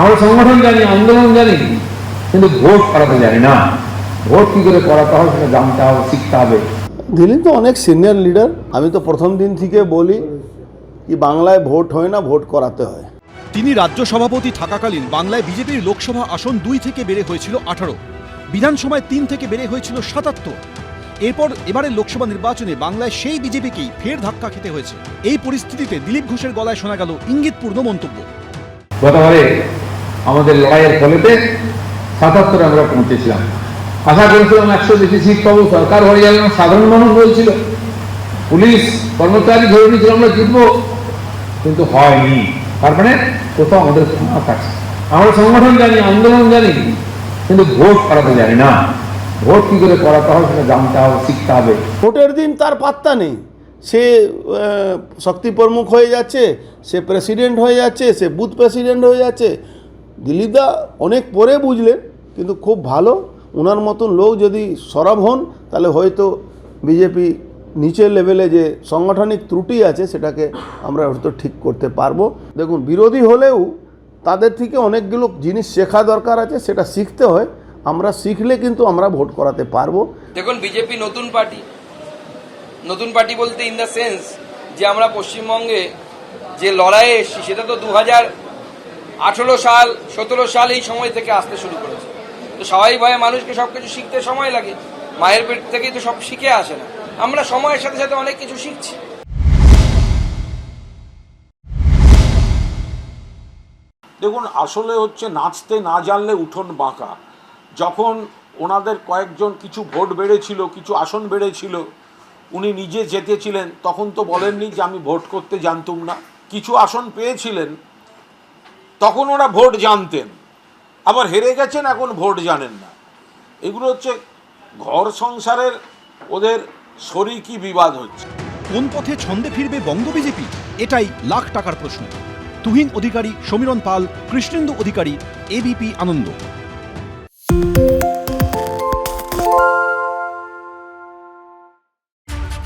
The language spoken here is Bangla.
আমরা সংগঠন জানি আন্দোলন জানি কিন্তু ভোট করাতে জানি না। ভোট কি করে করাতে হবে সেটা জানতে হবে শিখতে হবে। দিলীপ তো অনেক সিনিয়র লিডার আমি তো প্রথম দিন থেকে বলি কি বাংলায় ভোট হয় না ভোট করাতে হয়। তিনি রাজ্য সভাপতি থাকাকালীন বাংলায় বিজেপির লোকসভা আসন দুই থেকে বেড়ে হয়েছিল আঠারো। বিধানসভায় তিন থেকে বেড়ে হয়েছিল সাতাত্তর। এরপর এবারের লোকসভা নির্বাচনে বাংলায় সেই বিজেপিকেই ফের ধাক্কা খেতে হয়েছে। এই পরিস্থিতিতে দিলীপ ঘোষের গলায় শোনা গেল ইঙ্গিতপূর্ণ মন্তব্য। গতবারে আমাদের লড়াইয়ের ফলেতে সাতাত্তরে আমরা পৌঁছেছিলাম। আশা করেছিলাম একশো বেশি সিট পাবো, সরকার হয়ে না সাধারণ মানুষ বলছিল। পুলিশ কর্মচারী ধরে নিয়েছিল, আমরা জিতবো। কিন্তু হয়নি। তার মানে কোথাও আমাদের ফাঁক আছে। আমরা সংগঠন জানি, আন্দোলন জানি, কিন্তু ভোট করাতে জানি না। ভোট কি করে করাতে হবে সেটা জানতে হবে, শিখতে হবে। ভোটের দিন তার পাত্তা নেই। সে শক্তি প্রমুখ হয়ে যাচ্ছে, সে প্রেসিডেন্ট হয়ে যাচ্ছে, সে বুথ প্রেসিডেন্ট হয়ে যাচ্ছে। দিলীপদা অনেক পরে বুঝলেন, কিন্তু খুব ভালো ওনার মতন লোক যদি সরব হন, তাহলে হয়তো বিজেপি নিচের লেভেলে যে সাংগঠনিক ত্রুটি আছে, সেটাকে আমরা হয়তো ঠিক করতে পারব। দেখুন, বিরোধী হলেও তাদের থেকে অনেকগুলো জিনিস শেখা দরকার আছে, সেটা শিখতে হয়। আমরা শিখলে কিন্তু আমরা ভোট করাতে পারব। দেখুন বিজেপি নতুন পার্টি নতুন পার্টি বলতে ইন দ্য সেন্স যে আমরা পশ্চিমবঙ্গে যে লড়াইয়ে এসেছি, সেটা তো দু হাজার আঠেরো সাল, সতেরো সাল এই সময় থেকে আসতে শুরু করেছে। তো স্বাভাবিকভাবে মানুষকে সব কিছু শিখতে সময় লাগে, মায়ের পেট থেকেই তো সব শিখে আসে না। আমরা সময়ের সাথে সাথে অনেক কিছু শিখছি। দেখুন, আসলে হচ্ছে নাচতে না জানলে উঠোন বাঁকা। যখন ওনাদের কয়েকজন কিছু ভোট বেড়েছিল, কিছু আসন বেড়েছিল উনি নিজে যেতেছিলেন তখন তো বলেননি যে আমি ভোট করতে জানতুম না। কিছু আসন পেয়েছিলেন, তখন ওরা ভোট জানতেন। আবার হেরে গেছেন, এখন ভোট জানেন না। এগুলো হচ্ছে ঘর সংসারের ওদের শরিকি বিবাদ হচ্ছে। কোন পথে ছন্দে ফিরবে বঙ্গ বিজেপি? এটাই লাখ টাকার প্রশ্ন। তুহিন অধিকারী, সমীরণ পাল, কৃষ্ণেন্দু অধিকারী এবিপি আনন্দ।